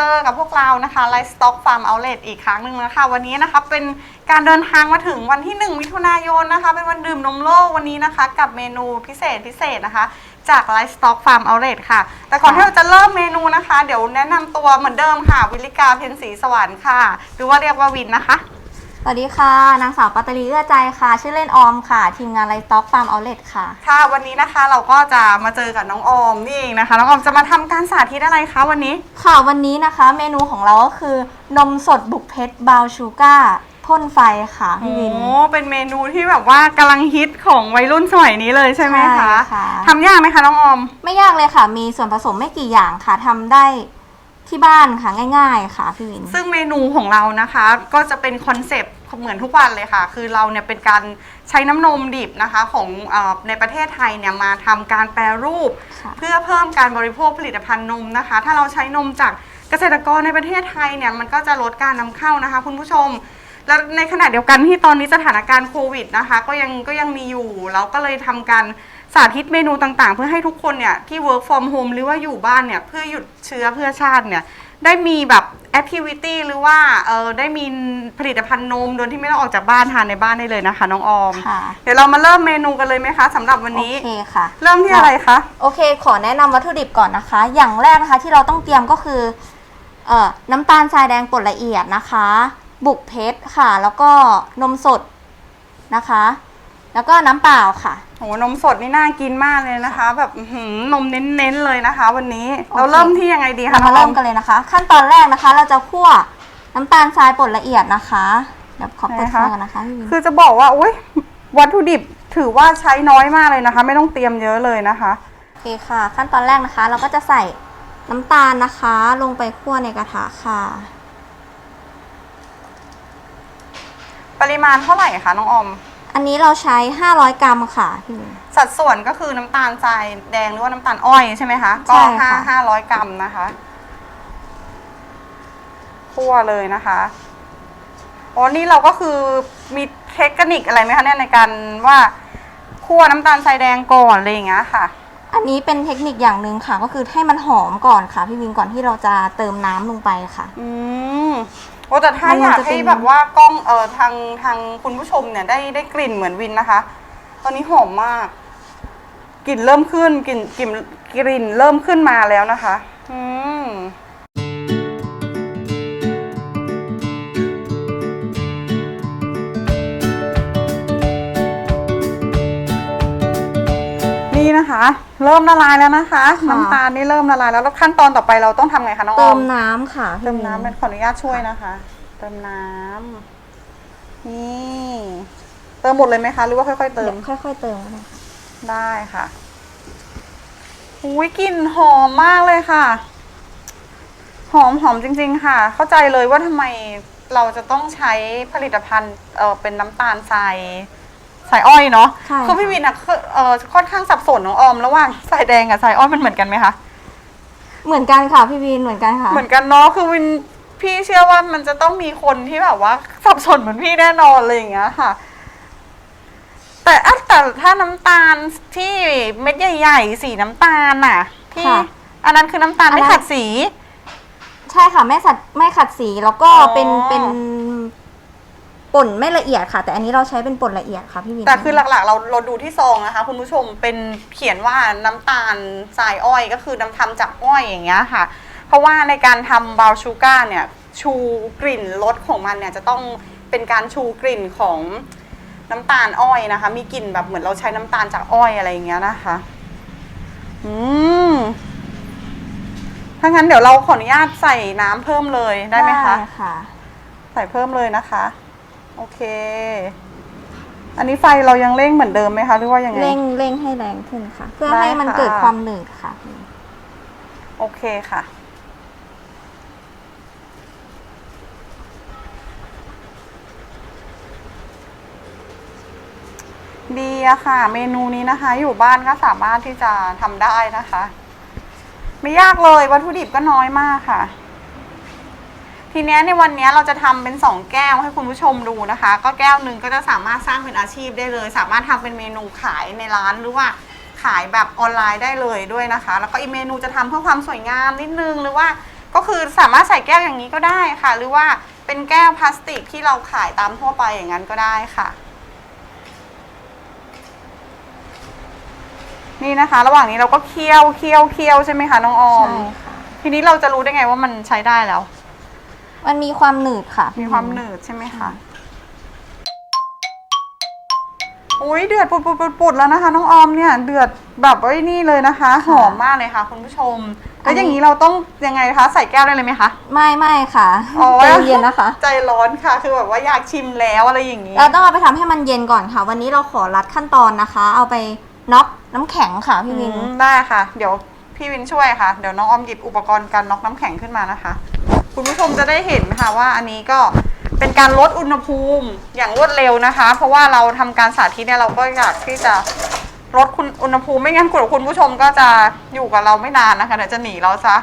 จอกับพวกเรานะคะไลฟ์สต็อกฟาร์มเอาเลทอีกครั้งหนึ่งนะคะวันนี้นะคะเป็นการเดินทางมาถึงวันที่ 1 มิถุนายนนะคะ เป็นวันดื่มนมโลกวันนี้นะคะ กับเมนูพิเศษพิเศษนะคะ จากไลฟ์สต็อกฟาร์มเอาเลทค่ะ แต่ก่อนที่เราจะเริ่มเมนูนะคะ เดี๋ยวแนะนำตัวเหมือนเดิมค่ะ วิลิกาเพ็ญสีสวรรค์ค่ะ หรือว่าเรียกว่าวินนะคะ สวัสดีค่ะ นางสาวปัตตลีเอื้อใจค่ะ ชื่อเล่นออมค่ะ ทีมงานไลฟ์สต็อกฟาร์มเอาเลทค่ะ ค่ะ วันนี้นะคะเราก็จะมาเจอกับน้องออมนี่เองนะคะ น้องออมจะมาทำการสาธิตอะไรคะวันนี้ ค่ะวันนี้นะคะเมนูของเราก็คือนมสดบุกเพชรบราวน์ชูการ์พ่นไฟค่ะพี่โอ้วินเป็นเมนูที่แบบว่ากำลังฮิตของวัยรุ่นสมัยนี้เลยใช่ไหมคะใช่ค่ะทำยากไหมคะน้องออม ไม่ยากเลยค่ะ มีส่วนผสมไม่กี่อย่างค่ะทำได้ที่บ้านค่ะง่าย ๆ ค่ะพี่วิน ซึ่งเมนูของเรานะคะก็จะเป็นคอนเซปต์ เหมือนทุกวันเลยค่ะ คือเราเนี่ยเป็นการใช้น้ำนมดิบนะคะของเออในประเทศไทยเนี่ยมาทำการแปรรูป ค่ะ เพื่อเพิ่มการบริโภคผลิตภัณฑ์นมนะคะ ถ้าเราใช้นมจากเกษตรกรในประเทศไทยเนี่ยมันก็จะลดการนำเข้านะคะ คุณผู้ชม แล้วในขณะเดียวกันที่ตอนนี้สถานการณ์โควิดนะคะ ก็ยังก็ยังมีอยู่ เราก็เลยทำการสาธิตเมนูต่างๆ เพื่อให้ทุกคนเนี่ยที่ work from home หรือว่าอยู่บ้านเนี่ยเพื่อหยุดเชื้อเพื่อชาติเนี่ยได้มีแบบ แอคทิวิตี้หรือว่าเออได้มีผลิตภัณฑ์นมโดยที่ไม่ต้องออกจากบ้านทานในบ้านได้เลยนะคะ น้องออม ค่ะ เดี๋ยวเรามาเริ่มเมนูกันเลยไหมคะสำหรับวันนี้ โอเคค่ะ เริ่มที่อะไรคะ โอเค ขอแนะนำวัตถุดิบก่อนนะคะ อย่างแรกนะคะที่เราต้องเตรียมก็คือเอ่อน้ำตาลทรายแดงป่นละเอียดนะคะ บุกเพชรค่ะ แล้วก็นมสดนะคะ แล้วก็น้ำเปล่าค่ะ โหนมสดนี่น่ากินมากเลยนะคะ แบบอื้อหือนมเน้นๆเลยนะคะ วันนี้โอเคเราเริ่มที่ยังไงดีคะเรามาน้เริ่องมกันเลยนะคะ ขั้นตอนแรกนะคะ เราจะคั่วน้ำตาลทรายป่นละเอียดนะคะเดี๋ยวขอเปิดไฟก่อนนะคะพี่วิน คือจะบอกว่าอุ้ยวัตถุดิบถือว่าใช้น้อยมากเลยนะคะ ไม่ต้องเตรียมเยอะเลยนะคะ โอเคค่ะ ขั้นตอนแรกนะคะ เราก็จะใส่น้ำตาลนะคะ ลงไปคั่วในกระทะค่ะ ปริมาณเท่าไหร่คะน้องออม อันนี้เราใช้ 500 กรัมค่ะพี่วินสัดส่วนก็คือน้ำตาลทรายแดงหรือว่าน้ำตาลอ้อยใช่ไหมคะ ก็ใช่ห้าค่ะ ห้าร้อยกรัมนะคะคั่วเลยนะคะอ๋อนี่เราก็คือมีเทคนิคอะไรไหมคะเนี่ยในการว่าคั่วน้ำตาลทรายแดงก่อนอะไรอย่างเงี้ยค่ะ อันนี้เป็นเทคนิคอย่างหนึ่งค่ะ ก็คือให้มันหอมก่อนค่ะ พี่วินก่อนที่เราจะเติมน้ำลงไปค่ะ อืม โอ้แต่ถ้ามันอยากจะเป็นให้แบบว่ากล้องเออทางทางคุณผู้ชมเนี่ยได้ได้กลิ่นเหมือนวินนะคะ ตอนนี้หอมมาก กลิ่นเริ่มขึ้นกลิ่นกลิ่นกลิ่นเริ่มขึ้นมาแล้วนะคะ อืม นี่นะคะ เริ่มละลายแล้วนะคะค่ะน้ำตาลนี่เริ่มละลายแล้วแล้วขั้นตอนต่อไปเราต้องทำไงคะน้องอเติอมมน้ำค่ะพี่เติมวิน้ำเป็นขออนุญาตช่วยนะคะ เติมน้ำนี่เติมหมดเลยไหมคะ หรือว่าค่อยๆเติเดี๋มยวค่อยๆเติมก็ได้ค่ะได้ค่ะอุ้ยกลิ่นหอมมากเลยค่ะ หอมหอมจริง ๆ ค่ะ เข้าใจเลยว่าทำไมเราจะต้องใช้ผลิตภัณฑ์เออเป็นน้ำตาลทราย สายอ้อยเนาะใช่ คือพี่วินอะคือเออค่อนข้างสับสนน้องออมระหว่างสายแดงกับสายอ้อยมันเหมือนกันไหมคะ เหมือนกันค่ะพี่วินเหมือนกันค่ะ เหมือนกันเนาะคือวินพี่เชื่อว่ามันจะต้องมีคนที่แบบว่า สับสนเหมือนพี่แน่นอนเลยอย่างเงี้ยค่ะ แต่อะแต่ถ้าน้ำตาลที่เม็ดใหญ่ๆสีน้ำตาลน่ะ ที่ค่ะอันนั้นคือน้ำตาลอันนั้ไม่น ขัดสี ใช่ค่ะไม่สัดไม่ขัดสีแล้วก็อ๋อ เป็นเป็น ป่นไม่ละเอียดค่ะ แต่อันนี้เราใช้เป็นป่นละเอียดค่ะพี่วินแต่คือหลักๆ เราเราดูที่ซองนะคะ คุณผู้ชมเป็นเขียนว่าน้ำตาลทรายอ้อยก็คือน้ำทำจากอ้อยอย่างเงี้ยค่ะ เพราะว่าในการทำบราวน์ชูการ์เนี่ยชูกลิ่นรสของมันเนี่ยจะต้องเป็นการชูกลิ่นของน้ำตาลอ้อยนะคะ มีกลิ่นแบบเหมือนเราใช้น้ำตาลจากอ้อยอะไรอย่างเงี้ยนะคะ อืมถ้างั้นเดี๋ยวเราขออนุญาตใส่น้ำเพิ่มเลยได้ไหมคะด้ค่ะ ใส่เพิ่มเลยนะคะ โอเค อันนี้ไฟเรายังเร่งเหมือนเดิมไหมคะ หรือว่ายังไง เร่งเร่งให้แรงขึ้นค่ะ เพื่อได้ให้มันค่ะ เกิดความหนืดค่ะ โอเคค่ะ ดีอะค่ะ เมนูนี้นะคะ อยู่บ้านก็สามารถที่จะทำได้นะคะ ไม่ยากเลยวัตถุดิบก็น้อยมากค่ะ ทีเนี้ยในวันเนี้ยเราจะทำเป็นสองแก้วให้คุณผู้ชมดูนะคะ ก็แก้วหนึ่งก็จะสามารถสร้างเป็นอาชีพได้เลย สามารถทำเป็นเมนูขายในร้านหรือว่าขายแบบออนไลน์ได้เลยด้วยนะคะ แล้วก็อีกเมนูจะทำเพื่อความสวยงามนิดนึงหรือว่าก็คือสามารถใส่แก้วอย่างนี้ก็ได้ค่ะ หรือว่าเป็นแก้วพลาสติกที่เราขายตามทั่วไปอย่างนั้นก็ได้ค่ะ นี่นะคะ ระหว่างนี้เราก็เคี่ยวเคี่ยวเคี่ยวใช่ไหมคะน้องออมใช่ค่ะทีนี้เราจะรู้ได้ไงว่ามันใช้ได้แล้ว มันมีความหนืดค่ะ มีความหนืดใช่ไหมคะอุ้ยเดือดปุดปุดปุดปุดแล้วนะคะ น้องออมเนี่ยเดือดแบบไอ้นี่เลยนะคะ หอมมากเลยค่ะ คุณผู้ชมแล้วอย่างนี้เราต้องยังไงคะใส่แก้วได้เลยไหมคะไม่ไม่ค่ะอ๋อใจเย็นนะคะ ใจร้อนค่ะ คือแบบว่าอยากชิมแล้วอะไรอย่างนี้เราต้องเอาไปทำให้มันเย็นก่อนค่ะ วันนี้เราขอรัดขั้นตอนนะคะ เอาไปน็อกน้ำแข็งค่ะพี่วิน อืมได้ค่ะ เดี๋ยวพี่วินช่วยค่ะ เดี๋ยวน้องออมหยิบอุปกรณ์การน็อกน้ำแข็งขึ้นมานะคะ คุณผู้ชมจะได้เห็นค่ะว่าอันนี้ก็เป็นการลดอุณหภูมิอย่างรวดเร็วนะคะ เพราะว่าเราทำการสาธิตเนี่ยเราก็อยากที่จะลดคุณอุณหภูมิไม่งั้นคุณคุณผู้ชมก็จะอยู่กับเราไม่นานนะคะเดี๋ยวจะหนีเราซะ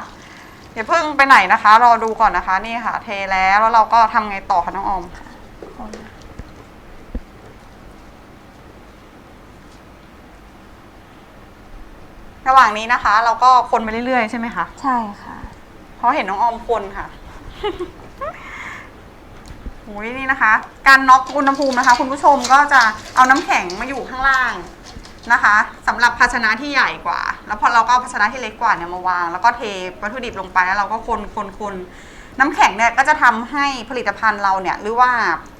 อย่าเพิ่งไปไหนนะคะ รอดูก่อนนะคะ นี่ค่ะ เทแล้วแล้วเราก็ทำไงต่อคะน้องออมระหว่างนี้นะคะ เราก็คนไปเรื่อยๆใช่ไหมคะใช่ค่ะเพราะเห็นน้องออมคนค่ะ โอ้ยนี่นะคะ การน็อกอุณหภูมินะคะ คุณผู้ชมก็จะเอาน้ำแข็งมาอยู่ข้างล่างนะคะสำหรับภาชนะที่ใหญ่กว่า แล้วพอเราก็เอาภาชนะที่เล็กกว่าเนี่ยมาวาง แล้วก็เทวัตถุดิบลงไปแล้วเราก็คนคนคนน้ำแข็งเนี่ยก็จะทำให้ผลิตภัณฑ์เราเนี่ยหรือว่า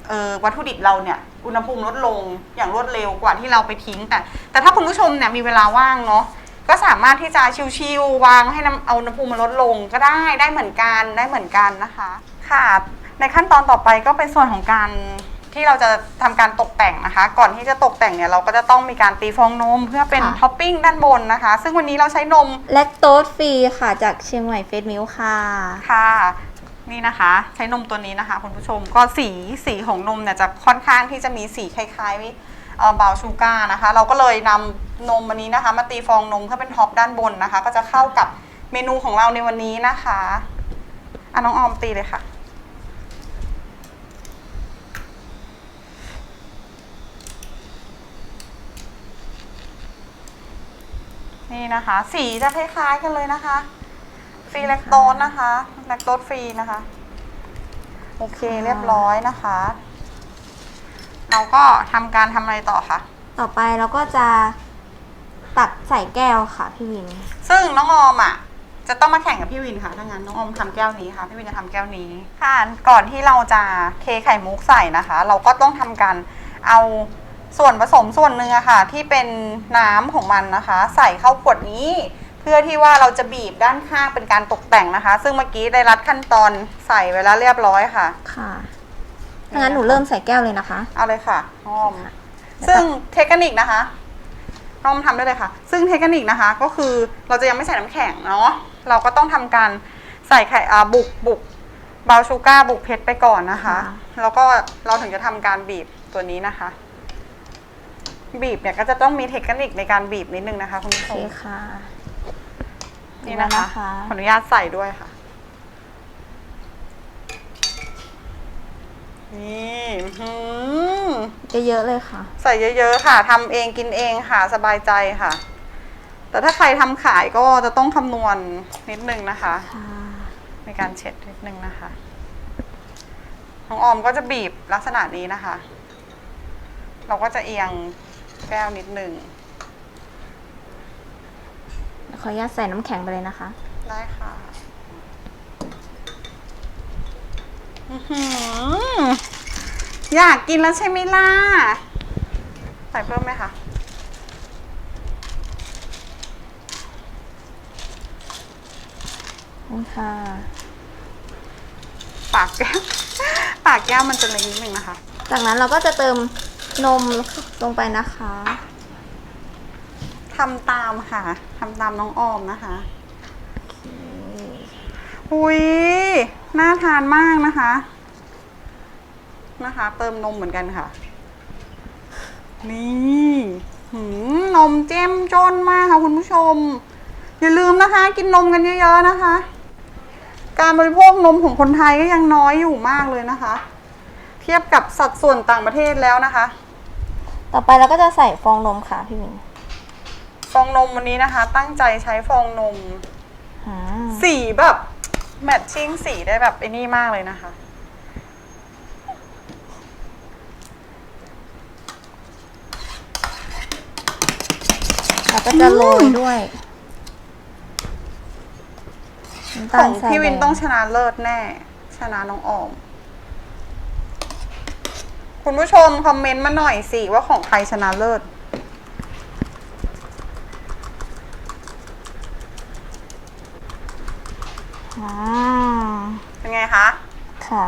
เออวัตถุดิบเราเนี่ยอุณหภูมิลดลงอย่างรวดเร็วกว่าที่เราไปทิ้ง แต่แต่ถ้าคุณผู้ชมเนี่ยมีเวลาว่างเนาะ ก็สามารถที่จะชิวๆวางให้น้ำเอาอุณหภูมิมันลดลงก็ได้ได้เหมือนกันได้เหมือนกันนะคะ ค่ะ ในขั้นตอนต่อไปก็เป็นส่วนของการที่เราจะทำการตกแต่งนะคะ ก่อนที่จะตกแต่งเนี่ยเราก็จะต้องมีการตีฟองนมเพื่อเป็นค่ะ ท็อปปิ้งด้านบนนะคะ ซึ่งวันนี้เราใช้นม แลคโตสฟรีค่ะจากเชียงใหม่เฟสมิลค่ะ ค่ะนี่นะคะใช้นมตัวนี้นะคะคุณผู้ชมก็สีสีของนมเนี่ยจะค่อนข้างที่จะมีสีคล้ายๆเอ่อ บาวชูการ์นะคะ เราก็เลยนำนมอันนี้นะคะ มาตีฟองนมเพื่อเป็นท็อปด้านบนนะคะ ก็จะเข้ากับเมนูของเราในวันนี้นะคะอะน้องออมตีเลยค่ะนี่นะคะ สีจะคล้ายๆกันเลยนะคะ ฟรีแลคโตสนะคะ แลคโตสฟรีนะคะ โอเคเรียบร้อยนะคะ เราก็ทำการทำอะไรต่อคะ ต่อไปเราก็จะตักใส่แก้วค่ะพี่วิน ซึ่งน้องออมอะ จะต้องมาแข่งกับพี่วินค่ะถ้างั้นน้องออมทำแก้วนี้ค่ะ พี่วินจะทำแก้วนี้ค่ะก่อนที่เราจะเทไข่มุกใส่นะคะ เราก็ต้องทำการเอาส่วนผสมส่วนหนึ่งอะค่ะ ที่เป็นน้ำของมันนะคะ ใส่เข้าขวดนี้ เพื่อที่ว่าเราจะบีบด้านข้างเป็นการตกแต่งนะคะ ซึ่งเมื่อกี้ได้รัดขั้นตอนใส่ไว้แล้วเรียบร้อยค่ะ ค่ะ ถ้างั้นหนูเริ่มใส่แก้วเลยนะคะ เอาเลยค่ะน้องออมค่ะซึ่งเทคนิคนะคะน้องออมทำได้เลยค่ะ ซึ่งเทคนิคนะคะ ก็คือเราจะยังไม่ใส่น้ำแข็งเนาะเราก็ต้องทำการใส่ไข่อาบุกบุกบาวชูก้าบุกเพชรไปก่อนนะคะแล้วก็เราถึงจะทำการบีบตัวนี้นะคะ บีบเนี่ยก็จะต้องมีเทคนิคในการบีบนิดนึงนะคะคุณผู้โอชเคมค่ะนี่นะคะดูนะคะ ขออนุญาตใส่ด้วยค่ะ นี่อื้อหือเยอะๆเลยค่ะ ใส่เยอะๆค่ะทำเองกินเองค่ะสบายใจค่ะ แต่ถ้าใครทำขายก็จะต้องคำนวณนิดนึงนะคะค่ะในการเช็ดนิดนึงนะคะน้องออมก็จะบีบลักษณะนี้นะคะ เราก็จะเอียงแก้วนิดนึงขออนุญาตใส่น้ำแข็งไปเลยนะคะ ได้ค่ะ อื้อหือ อยากกินแล้วใช่ไหมล่ะ ใส่เพิ่มไหมคะ นี่ค่ะ ปากแก้ว ปากแก้วมันจะเล็กนิดนึงนะคะ จากนั้นเราก็จะเติมนมลงไปนะคะทำตามค่ะทำตามน้องออมนะคะอุ้ยน่าทานมากนะคะ นะคะ เติมนมเหมือนกันค่ะ นี่หืมนมเจ้มจนมากค่ะคุณผู้ชม อย่าลืมนะคะ กินนมกันเยอะๆนะคะ การบริโภคนมของคนไทยก็ยังน้อยอยู่มากเลยนะคะ เทียบกับสัดส่วนต่างประเทศแล้วนะคะ ต่อไปเราก็จะใส่ฟองนมค่ะพี่วินฟองนมวันนี้นะคะ ตั้งใจใช้ฟองนมอืมสีแบบแมทชิ่งสีได้แบบไอ้นี่มากเลยนะคะ แล้วก็จะโรยด้วยน้ำขตาอลงทรายพี่วินแดต้องชนะเลิศแน่ ชนะน้องออม คุณผู้ชมคอมเมนต์มาหน่อยสิว่าของใครชนะเลิศ อ่าเป็นไงคะ ค่ะ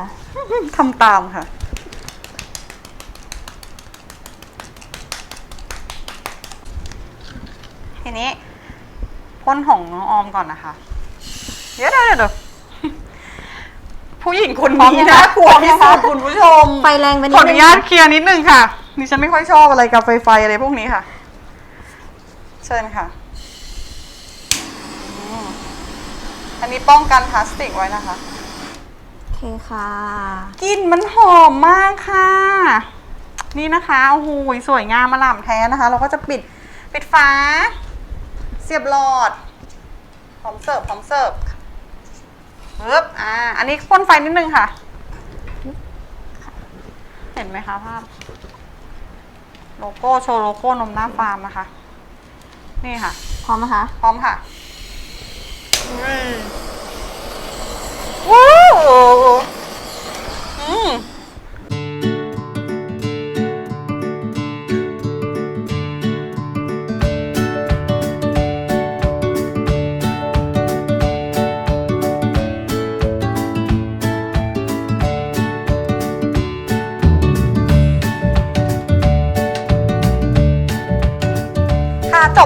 ทำตามค่ะ ทีนี้พ่นของน้องออมก่อนนะคะ เดี๋ยวเดี๋ยวเดี๋ยวผู้หญิงคนพร้อมนี้ยังคะน่ากลัวที่สุดคุณผู้ชมไฟแรงไปนิขอดอนึนุงญาตนะเคลียร์นิดนึงค่ะดิฉันไม่ค่อยชอบอะไรกับไฟไฟอะไรพวกนี้ค่ะ เชิญค่ะอืมอันนี้ป้องกันพลาสติกไว้นะคะ โอเคค่ะ กลิ่นมันหอมมากค่ะ นี่นะคะโอ้โหสวยงามมาล่ำแท้นะคะ เราก็จะปิดปิดฝาเสียบหลอดพร้อมเสิร์ฟพร้อมเสิร์ฟปึ๊บอ่า อันนี้พ่นไฟนิดนึงค่ะ เห็นไหมคะภาพ โลโก้โชว์โลโก้นมหน้าฟาร์มนะคะ นี่ค่ะ พร้อมไหมคะ พร้อมค่ะว้าวอืม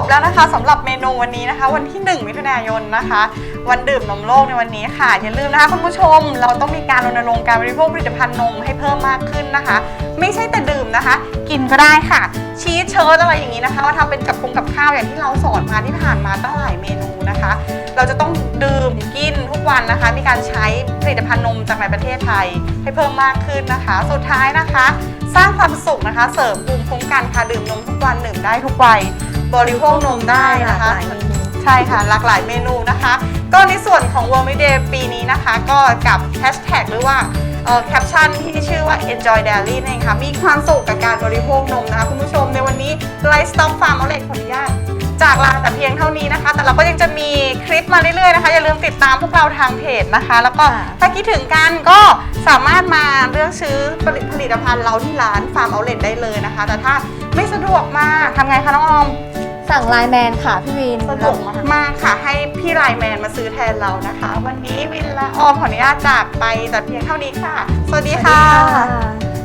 แล้วนะคะสำหรับเมนูวันนี้นะคะ วันที่ 1 มิถุนายนนะคะ วันดื่มนมโลกในวันนี้ค่ะ อย่าลืมนะคะคุณผู้ชม เราต้องมีการรณรงค์การบริโภคผลิตภัณฑ์นมให้เพิ่มมากขึ้นนะคะ ไม่ใช่แต่ดื่มนะคะ กินก็ได้ค่ะ ชีสเชิร์ตอะไรอย่างนี้นะคะว่าทำเป็นกับคงกับข้าวอย่างที่เราสอนมาที่ผ่านมาตั้งหลายเมนูนะคะ เราจะต้องดื่มกินทุกวันนะคะ มีการใช้ผลิตภัณฑ์นมจากในประเทศไทยให้เพิ่มมากขึ้นนะคะ สุดท้ายนะคะ สร้างความสุขนะคะ เสริมภูมิคุ้มกันค่ะดื่มนมทุกวันดื่มได้ทุกวัย บริโภคนมได้หลากนะคะหลายเมนูใช่ค่ะหลากหลายเมนูนะคะ ก็ในส่วนของ World Media Day ปีนี้นะคะ ก็กับแฮชแท็กหรือว่าแคปชั่นที่ชื่อว่า enjoy daily นั่นเองค่ะมีความสุขกับการบริโภคนมนะคะคุณผู้ชมในวันนี้ Light Stop Farm Outlet ขออนุญาตจากลาแต่เพียงเท่านี้นะคะ แต่เราก็ยังจะมีคลิปมาเรื่อยๆนะคะ อย่าลืมติดตามพวกเราทางเพจนะคะ แล้วก็ค่ะถ้าคิดถึงกันก็สามารถมาเลือกซื้อผลิตผลิตภัณฑ์เราที่ร้าน Farm Outlet ได้เลยนะคะ แต่ถ้า ไม่สะดวกมาทำไงคะน้องออม สั่งไลน์แมนค่ะพี่วินสะดวกมากค่ะ ให้พี่ไลน์แมนมาซื้อแทนเรานะคะ วันนี้วินและออมขออนุญาตจากไปแต่เพียงเท่านี้ค่ะ สวัสดีสวัสดีค่ะค่ะ